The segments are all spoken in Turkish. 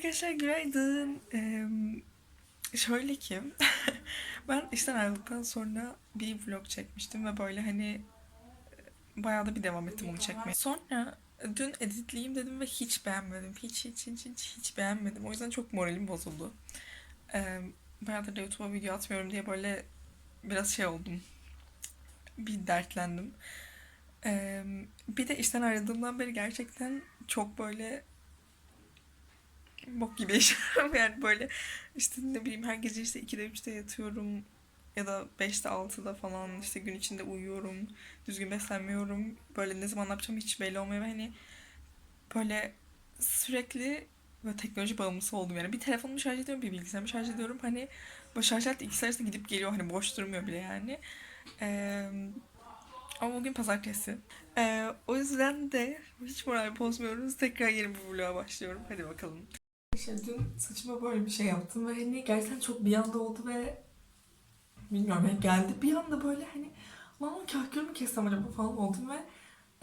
Arkadaşlar günaydın. Ee, şöyle ki ben işten ayrıldıktan sonra bir vlog çekmiştim ve böyle hani e, bayağı da bir devam ettim onu çekmeye. Sonra dün editleyeyim dedim ve hiç beğenmedim. Hiç hiç hiç hiç, hiç beğenmedim. O yüzden çok moralim bozuldu. Ee, bayağıdır da YouTube'a video atmıyorum diye böyle biraz şey oldum. Bir dertlendim. Ee, bir de işten ayrıldığımdan beri gerçekten çok böyle bok gibi yaşıyorum yani böyle işte ne bileyim her gece işte 2'de 3'te yatıyorum ya da 5'te 6'da falan işte gün içinde uyuyorum düzgün beslenmiyorum böyle ne zaman ne yapacağım hiç belli olmuyor hani böyle sürekli böyle teknoloji bağımlısı oldum yani bir telefonumu şarj ediyorum bir bilgisayarımı şarj ediyorum hani bu şarj aleti ikisi arasında gidip geliyor hani boş durmuyor bile yani Eee ama bugün pazartesi. Eee, o yüzden de hiç moral bozmuyoruz. Tekrar yeni bir vloga başlıyorum. Hadi bakalım. İşte dün saçıma böyle bir şey yaptım ve hani gerçekten çok bir anda oldu ve bilmiyorum yani geldi. Bir anda böyle hani lan o kahkül mü kessem acaba falan oldum ve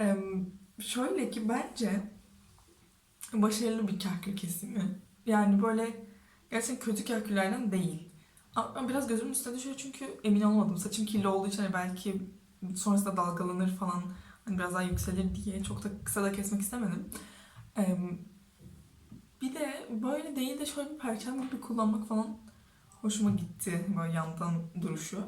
em, şöyle ki bence başarılı bir kahkül kesimi. Yani böyle gerçekten kötü kahküllerden değil. Ama biraz gözümün üstüne düşüyor çünkü emin olmadım. Saçım kirli olduğu için hani belki sonrasında dalgalanır falan hani biraz daha yükselir diye çok da kısa da kesmek istemedim. Em, bir de böyle değil de şöyle bir perçem gibi kullanmak falan hoşuma gitti böyle yandan duruşu.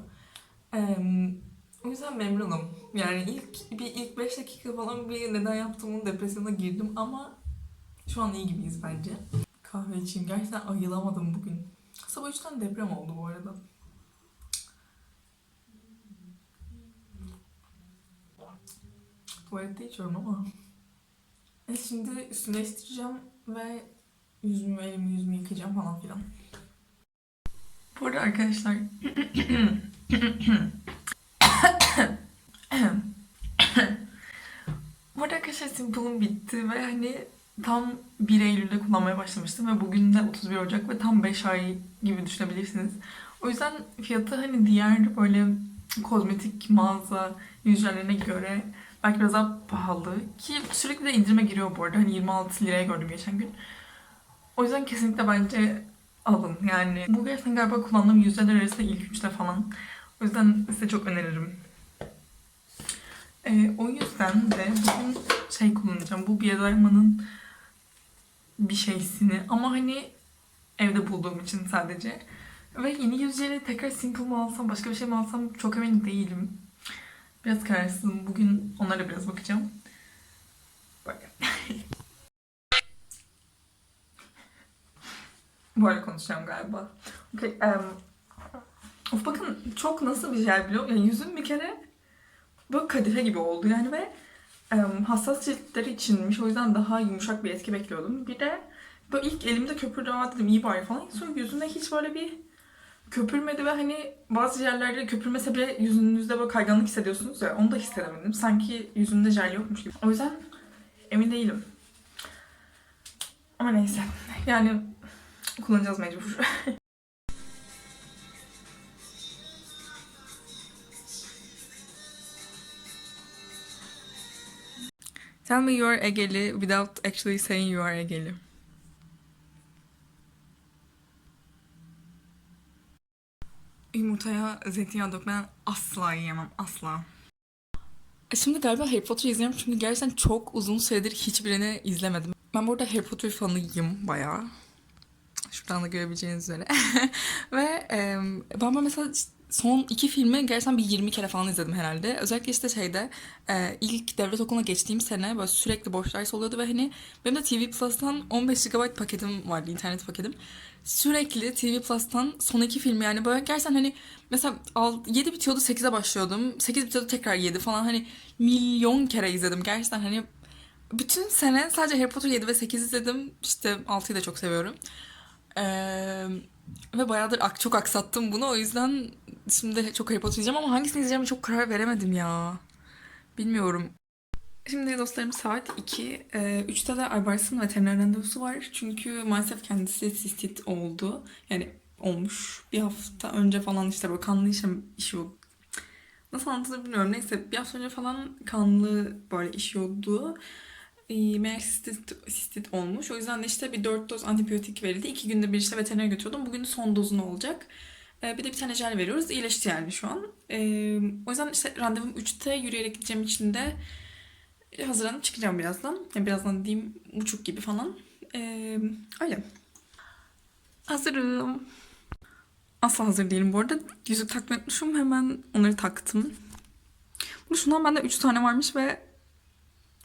Em, o yüzden memnunum. Yani ilk bir ilk 5 dakika falan bir neden yaptığımın depresyona girdim ama şu an iyi gibiyiz bence. Kahve içeyim. Gerçekten ayılamadım bugün. Sabah 3'ten deprem oldu bu arada. Tuvalette içiyorum ama. Evet, şimdi üstünü değiştireceğim ve yüzümü, elimi yüzümü yıkayacağım falan filan. Bu arada arkadaşlar Bu arada arkadaşlar Simple'ım bitti ve hani tam 1 Eylül'de kullanmaya başlamıştım ve bugün de 31 Ocak ve tam 5 ay gibi düşünebilirsiniz. O yüzden fiyatı hani diğer böyle kozmetik mağaza yüzlerine göre belki biraz daha pahalı ki sürekli de indirime giriyor bu arada. Hani 26 liraya gördüm geçen gün. O yüzden kesinlikle bence alın. Yani bu gerçekten galiba kullandığım yüzler arasında ilk üçte falan. O yüzden size çok öneririm. Ee, o yüzden de bugün şey kullanacağım. Bu Bioderma'nın bir şeysini ama hani evde bulduğum için sadece. Ve yeni yüzleri tekrar simple mi alsam, başka bir şey mi alsam çok emin değilim. Biraz kararsızım. Bugün onlara biraz bakacağım. Bakın. Böyle konuşacağım galiba. Okay, um, of bakın çok nasıl bir jel biliyor? Yani yüzüm bir kere böyle kadife gibi oldu yani ve um, hassas ciltleri içinmiş. O yüzden daha yumuşak bir etki bekliyordum. Bir de böyle ilk elimde köpürdü. Aa dedim iyi bari falan. Sonra yüzümde hiç böyle bir köpürmedi ve hani bazı yerlerde köpürmese bile yüzünüzde böyle kayganlık hissediyorsunuz ya onu da hissedemedim. Sanki yüzümde jel yokmuş gibi. O yüzden emin değilim. Ama neyse. Yani kullanacağız mecbur. Tell me you are Egeli without actually saying you are Egeli. Yumurtaya zeytinyağı dökmeden asla yiyemem. Asla. E, Şimdi galiba Harry Potter izliyorum çünkü gerçekten çok uzun süredir hiçbirini izlemedim. Ben burada Harry Potter fanıyım bayağı. Şuradan da görebileceğiniz üzere. Ve e, ben mesela son iki filmi gerçekten bir 20 kere falan izledim herhalde. Özellikle işte şeyde e, ilk devlet okuluna geçtiğim sene böyle sürekli boş ders oluyordu ve hani benim de TV Plus'tan 15 GB paketim vardı, internet paketim. Sürekli TV Plus'tan son iki filmi yani böyle gerçekten hani mesela 7 bitiyordu 8'e başlıyordum. 8 bitiyordu tekrar 7 falan hani milyon kere izledim. Gerçekten hani bütün sene sadece Harry Potter 7 ve 8 izledim. İşte 6'yı da çok seviyorum. Ee, ve bayağıdır ak çok aksattım bunu. O yüzden şimdi çok Harry Potter ama hangisini izleyeceğime çok karar veremedim ya. Bilmiyorum. Şimdi dostlarım saat 2. Ee, 3'te de Aybars'ın veteriner randevusu var. Çünkü maalesef kendisi sistit oldu. Yani olmuş. Bir hafta önce falan işte böyle kanlı işem işiyor. Nasıl anlatılır bilmiyorum. Neyse bir hafta önce falan kanlı böyle işiyordu. E, meğer sistit, olmuş. O yüzden de işte bir 4 doz antibiyotik verildi. 2 günde bir işte veterinere götürüyordum. Bugün son dozunu olacak. E, bir de bir tane jel veriyoruz. İyileşti yani şu an. E, o yüzden işte randevum 3'te yürüyerek gideceğim için de hazırlanıp çıkacağım birazdan. Yani birazdan diyeyim buçuk gibi falan. E, öyle. Hazırım. Asla hazır değilim bu arada. Yüzük takmayı unutmuşum. Hemen onları taktım. Bu şundan bende 3 tane varmış ve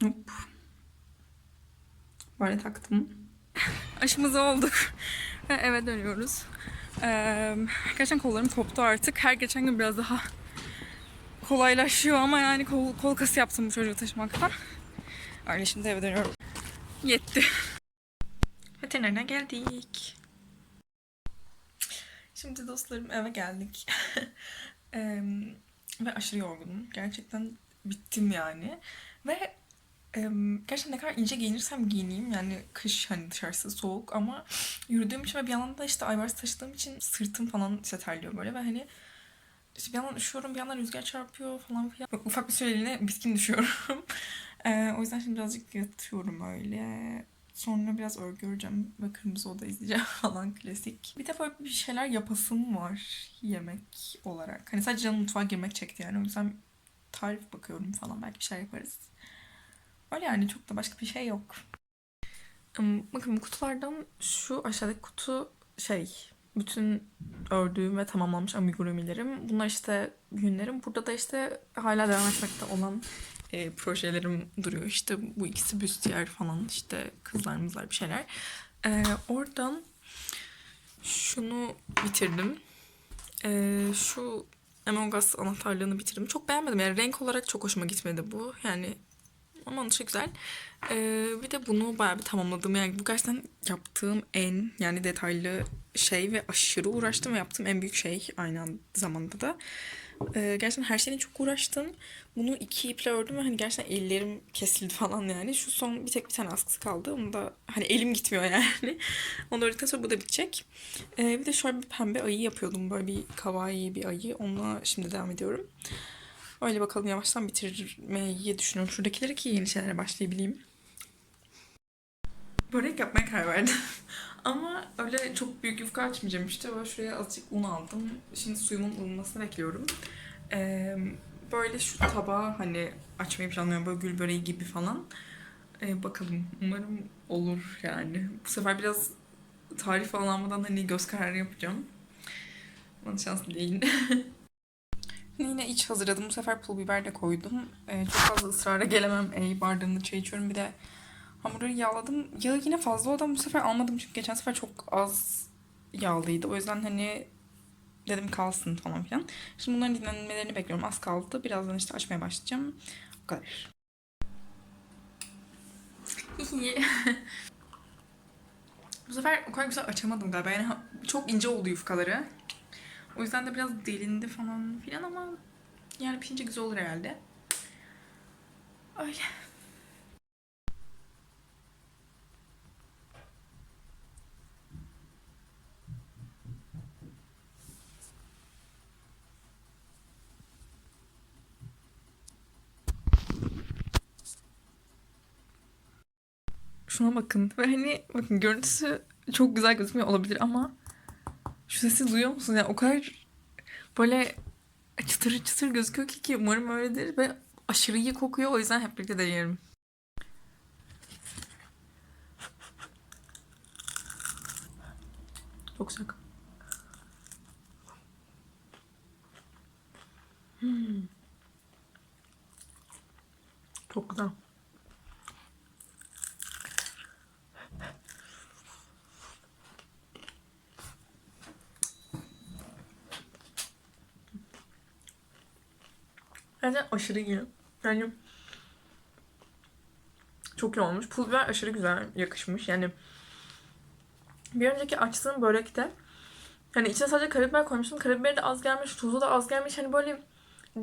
hop. Böyle taktım. Aşımızı olduk. Ve eve dönüyoruz. Ee, gerçekten kollarım koptu artık. Her geçen gün biraz daha kolaylaşıyor ama yani kol, kol kası yaptım bu çocuğu taşımakta. Öyle şimdi eve dönüyorum. Yetti. Veterinerine geldik. Şimdi dostlarım eve geldik. Eee, ve aşırı yorgunum. Gerçekten bittim yani. Ve gerçekten ne kadar ince giyinirsem giyineyim yani kış hani dışarısı soğuk ama yürüdüğüm için ve bir yandan da işte Ayvars taşıdığım için sırtım falan işte terliyor böyle ve hani işte bir yandan üşüyorum bir yandan rüzgar çarpıyor falan filan. Ufak bir süreliğine bitkin düşüyorum. Eee, o yüzden şimdi birazcık yatıyorum öyle. Sonra biraz örgü öreceğim ve Kırmızı Oda izleyeceğim falan klasik. Bir de böyle bir şeyler yapasım var yemek olarak. Hani sadece canım mutfağa girmek çekti yani. O yüzden tarif bakıyorum falan. Belki bir şeyler yaparız. Öyle yani çok da başka bir şey yok. Bakın bu kutulardan şu aşağıdaki kutu şey bütün ördüğüm ve tamamlanmış amigurumilerim. Bunlar işte günlerim. Burada da işte hala devam etmekte olan e, projelerim duruyor. İşte bu ikisi büstiyer falan işte kızlarımızlar bir şeyler. E, oradan şunu bitirdim. E, şu Among Us anahtarlığını bitirdim. Çok beğenmedim. Yani renk olarak çok hoşuma gitmedi bu. Yani ama dışı güzel. Ee, bir de bunu bayağı bir tamamladım. Yani bu gerçekten yaptığım en yani detaylı şey ve aşırı uğraştım ve yaptığım en büyük şey aynı an- zamanda da. Ee, gerçekten her şeyine çok uğraştım. Bunu iki iple ördüm ve hani gerçekten ellerim kesildi falan yani. Şu son bir tek bir tane askısı kaldı. Onu da hani elim gitmiyor yani. Onu ördükten sonra bu da bitecek. Ee, bir de şöyle bir pembe ayı yapıyordum. Böyle bir kawaii bir ayı. Onunla şimdi devam ediyorum. Öyle bakalım yavaştan bitirmeyi düşünüyorum. Şuradakileri ki yeni şeylere başlayabileyim. Börek yapmaya karar verdim. Ama öyle çok büyük yufka açmayacağım işte. Böyle şuraya azıcık un aldım. Şimdi suyumun ılınmasını bekliyorum. Ee, böyle şu tabağı hani açmayı planlıyorum. Böyle gül böreği gibi falan. Ee, bakalım. Umarım olur yani. Bu sefer biraz tarif falan almadan hani göz kararı yapacağım. Bana şans değil. Yine iç hazırladım. Bu sefer pul biber de koydum. Ee, çok fazla ısrara gelemem. Ey bardağında çay içiyorum. Bir de hamuru yağladım. Yağı yine fazla oldu bu sefer almadım. Çünkü geçen sefer çok az yağlıydı. O yüzden hani dedim kalsın falan filan. Şimdi bunların dinlenmelerini bekliyorum. Az kaldı. Birazdan işte açmaya başlayacağım. O kadar. bu sefer o kadar güzel açamadım galiba. Yani çok ince oldu yufkaları. O yüzden de biraz delindi falan filan ama yani pişince güzel olur herhalde. Öyle. Şuna bakın. Ve hani bakın görüntüsü çok güzel gözükmüyor olabilir ama şu sesi duyuyor musunuz? Yani o kadar böyle çıtır çıtır gözüküyor ki, ki umarım öyledir ve aşırı iyi kokuyor. O yüzden hep birlikte deneyelim. Çok sıcak. Hmm. Çok güzel. Gerçekten aşırı iyi. Yani çok iyi olmuş. Pul biber aşırı güzel yakışmış. Yani bir önceki açtığım börekte yani içine sadece karabiber koymuştum. Karabiberi de az gelmiş, tuzu da az gelmiş. Hani böyle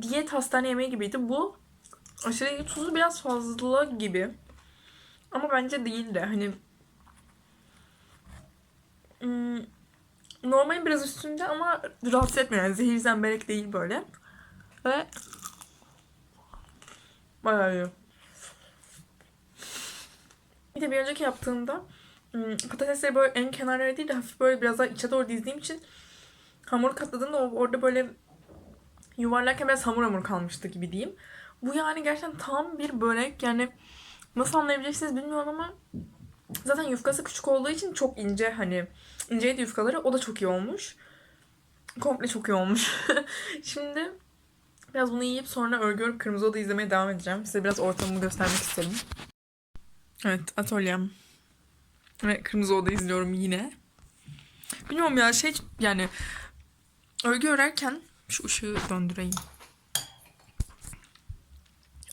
diyet hastane yemeği gibiydi. Bu aşırı iyi. Tuzu biraz fazla gibi. Ama bence değil de hani hmm, normalin biraz üstünde ama rahatsız etmiyor. Yani zehir zemberek değil böyle. Ve bayağı iyi. Bir de bir önceki yaptığımda ım, patatesleri böyle en kenarlara değil de hafif böyle biraz daha içe doğru dizdiğim için hamur katladığımda orada böyle yuvarlarken biraz hamur hamur kalmıştı gibi diyeyim. Bu yani gerçekten tam bir börek yani nasıl anlayabileceksiniz bilmiyorum ama zaten yufkası küçük olduğu için çok ince hani inceydi yufkaları o da çok iyi olmuş. Komple çok iyi olmuş. Şimdi biraz bunu yiyip sonra örgü örüp kırmızı oda izlemeye devam edeceğim. Size biraz ortamımı göstermek istedim. Evet atölyem. Ve kırmızı oda izliyorum yine. Bilmiyorum ya şey yani örgü örerken şu ışığı döndüreyim.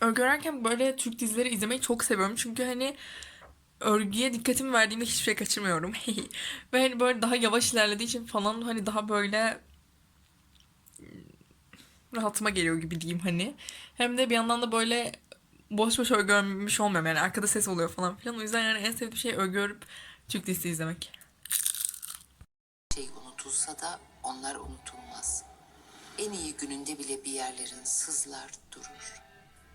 Örgü örerken böyle Türk dizileri izlemeyi çok seviyorum. Çünkü hani örgüye dikkatimi verdiğimde hiçbir şey kaçırmıyorum. Ve hani böyle daha yavaş ilerlediği için falan hani daha böyle rahatıma geliyor gibi diyeyim hani. Hem de bir yandan da böyle boş boş örgü örmüş olmuyorum yani arkada ses oluyor falan filan. O yüzden yani en sevdiğim şey örgü örüp Türk dizisi izlemek. şey unutulsa da onlar unutulmaz. En iyi gününde bile bir yerlerin sızlar durur.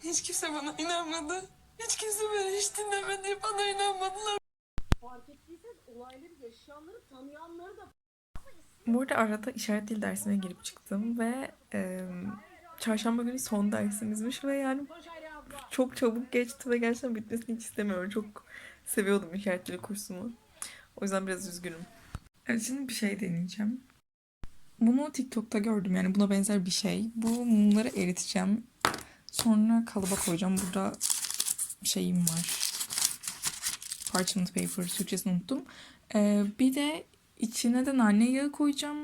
Hiç kimse bana inanmadı. Hiç kimse beni hiç dinlemedi. Bana inanmadılar. fark ettiyseniz olayları yaşayanları tanıyanları da Bu arada arada işaret dil dersine girip çıktım ve e, çarşamba günü son dersimizmiş ve yani çok çabuk geçti ve gerçekten bitmesini hiç istemiyorum. Çok seviyordum işaret dili kursumu. O yüzden biraz üzgünüm. Evet şimdi bir şey deneyeceğim. Bunu TikTok'ta gördüm yani buna benzer bir şey. Bu mumları eriteceğim. Sonra kalıba koyacağım. Burada şeyim var. Parchment paper. Türkçesini unuttum. Ee, bir de içine de nane yağı koyacağım.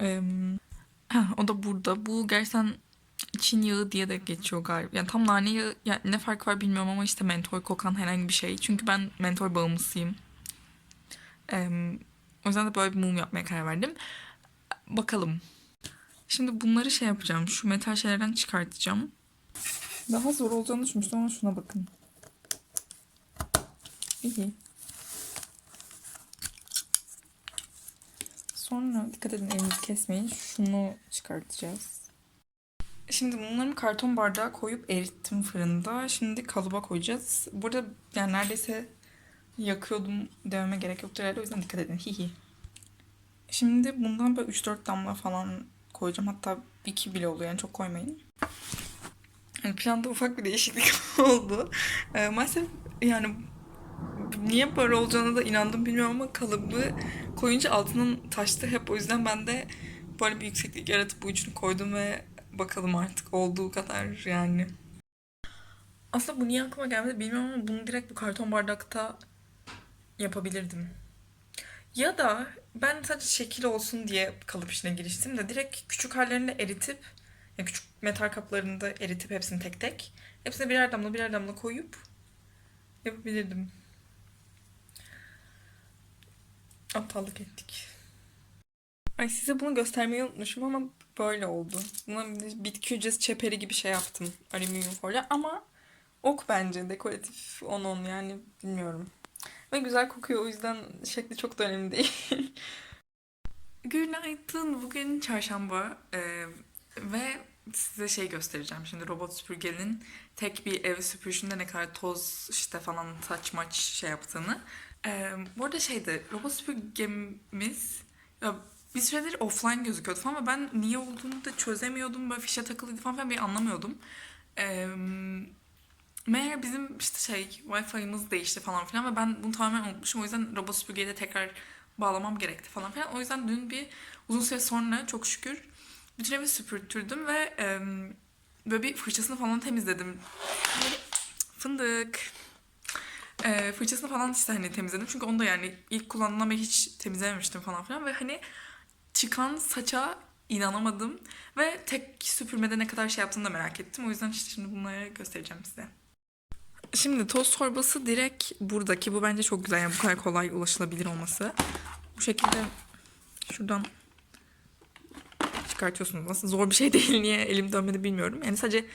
Ee, ha, o da burada. Bu gerçekten Çin yağı diye de geçiyor galiba. Yani tam nane yağı yani ne fark var bilmiyorum ama işte mentol kokan herhangi bir şey. Çünkü ben mentol bağımlısıyım. Ee, o yüzden de böyle bir mum yapmaya karar verdim. Bakalım. Şimdi bunları şey yapacağım. Şu metal şeylerden çıkartacağım. Daha zor olacağını düşünmüştüm ama şuna bakın. İyi. Sonra dikkat edin elinizi kesmeyin. Şunu çıkartacağız. Şimdi bunları karton bardağa koyup erittim fırında. Şimdi kalıba koyacağız. Burada yani neredeyse yakıyordum dememe gerek yoktur herhalde. O yüzden dikkat edin. Hihi. Şimdi bundan böyle 3-4 damla falan koyacağım. Hatta 2 bile oluyor yani çok koymayın. Yani planda ufak bir değişiklik oldu. Ee, maalesef yani niye böyle olacağına da inandım bilmiyorum ama kalıbı koyunca altının taştı hep. O yüzden ben de böyle bir yükseklik yaratıp bu ucunu koydum ve bakalım artık olduğu kadar yani. Aslında bu niye aklıma gelmedi bilmiyorum ama bunu direkt bu karton bardakta yapabilirdim. Ya da ben sadece şekil olsun diye kalıp işine giriştim de direkt küçük hallerini eritip yani küçük metal kaplarında eritip hepsini tek tek hepsine birer damla birer damla koyup yapabilirdim. Aptallık ettik. Ay size bunu göstermeyi unutmuşum ama böyle oldu. Buna bitki hücresi çeperi gibi şey yaptım. Alüminyum folyo ama ok bence dekoratif 10-10 yani bilmiyorum. Ve güzel kokuyor o yüzden şekli çok da önemli değil. Günaydın. Bugün çarşamba ee, ve size şey göstereceğim. Şimdi robot süpürgenin tek bir ev süpürüşünde ne kadar toz işte falan saç maç şey yaptığını. Ee, bu arada şeydi robot süpürgemiz ya bir süredir offline gözüküyordu falan ama ben niye olduğunu da çözemiyordum. Böyle fişe takılıydı falan ben bir anlamıyordum. Ee, meğer bizim işte şey Wi-Fi'miz değişti falan filan ve ben bunu tamamen unutmuşum. O yüzden robot süpürgeyi de tekrar bağlamam gerekti falan filan. O yüzden dün bir uzun süre sonra çok şükür bütün evi süpürttürdüm ve e, böyle bir fırçasını falan temizledim. Fındık. E, fırçasını falan işte hani temizledim. Çünkü onu da yani ilk kullandığımda hiç temizlememiştim falan filan. Ve hani çıkan saça inanamadım. Ve tek süpürmede ne kadar şey yaptığını da merak ettim. O yüzden işte şimdi bunları göstereceğim size. Şimdi toz torbası direkt buradaki. Bu bence çok güzel. Yani bu kadar kolay ulaşılabilir olması. Bu şekilde şuradan çıkartıyorsunuz. Nasıl zor bir şey değil. Niye elim dönmedi bilmiyorum. Yani sadece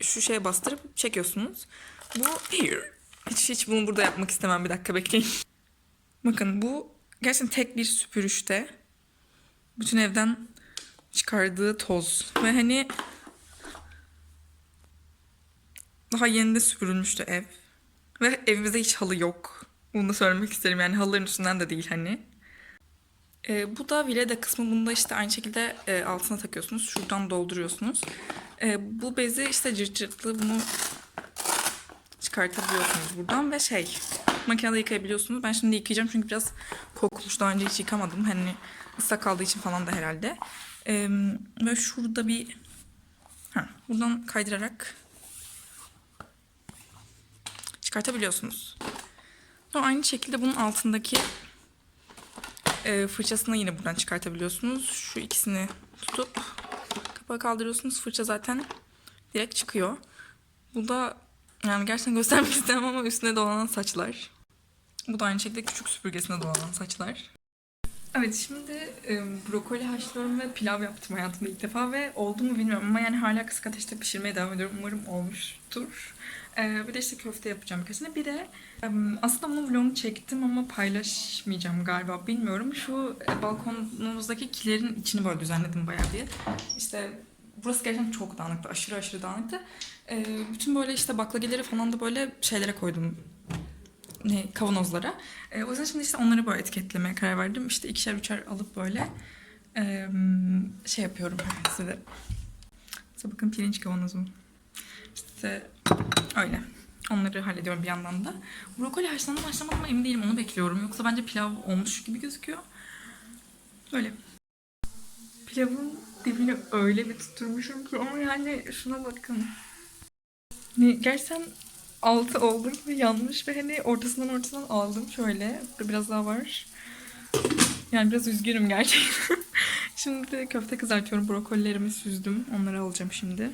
şu şeye bastırıp çekiyorsunuz. Bu here. Hiç hiç bunu burada yapmak istemem. Bir dakika bekleyin. Bakın bu gerçekten tek bir süpürüşte bütün evden çıkardığı toz. Ve hani daha yeni de süpürülmüştü ev. Ve evimizde hiç halı yok. Bunu da söylemek isterim. Yani halıların üstünden de değil hani. Ee, bu da vileda kısmı. Bunu da işte aynı şekilde e, altına takıyorsunuz. Şuradan dolduruyorsunuz. Ee, bu bezi işte cırt cırtlı bunu çıkartabiliyorsunuz buradan ve şey makinede yıkayabiliyorsunuz. Ben şimdi yıkayacağım çünkü biraz kokmuş. Daha önce hiç yıkamadım. Hani ıslak kaldığı için falan da herhalde. Ee, ve şurada bir ha, buradan kaydırarak çıkartabiliyorsunuz. Sonra aynı şekilde bunun altındaki e, fırçasını yine buradan çıkartabiliyorsunuz. Şu ikisini tutup kapağı kaldırıyorsunuz. Fırça zaten direkt çıkıyor. Bu da yani gerçekten göstermek istemem ama üstüne dolanan saçlar. Bu da aynı şekilde küçük süpürgesine dolanan saçlar. Evet şimdi e, brokoli haşlıyorum ve pilav yaptım hayatımda ilk defa ve oldu mu bilmiyorum ama yani hala kısık ateşte pişirmeye devam ediyorum. Umarım olmuştur. E, bir de işte köfte yapacağım birkaç tane. Bir de e, aslında bunun vlogunu çektim ama paylaşmayacağım galiba bilmiyorum. Şu e, balkonumuzdaki kilerin içini böyle düzenledim bayağı bir. İşte burası gerçekten çok dağınıktı. Aşırı aşırı dağınıktı. E, bütün böyle işte baklagilleri falan da böyle şeylere koydum ne, kavanozlara. E, o yüzden şimdi işte onları böyle etiketlemeye karar verdim. İşte ikişer üçer alıp böyle e, şey yapıyorum size. İşte bakın pirinç kavanozum. İşte öyle. Onları hallediyorum bir yandan da. Brokoli haşlandı mı haşlamadı mı emin değilim onu bekliyorum. Yoksa bence pilav olmuş gibi gözüküyor. Böyle. Pilavın dibini öyle bir tutturmuşum ki ama yani şuna bakın. Ne, gerçekten altı oldu ve yanmış ve hani ortasından ortasından aldım şöyle. Burada biraz daha var. Yani biraz üzgünüm gerçekten. şimdi köfte kızartıyorum. Brokolilerimi süzdüm. Onları alacağım şimdi.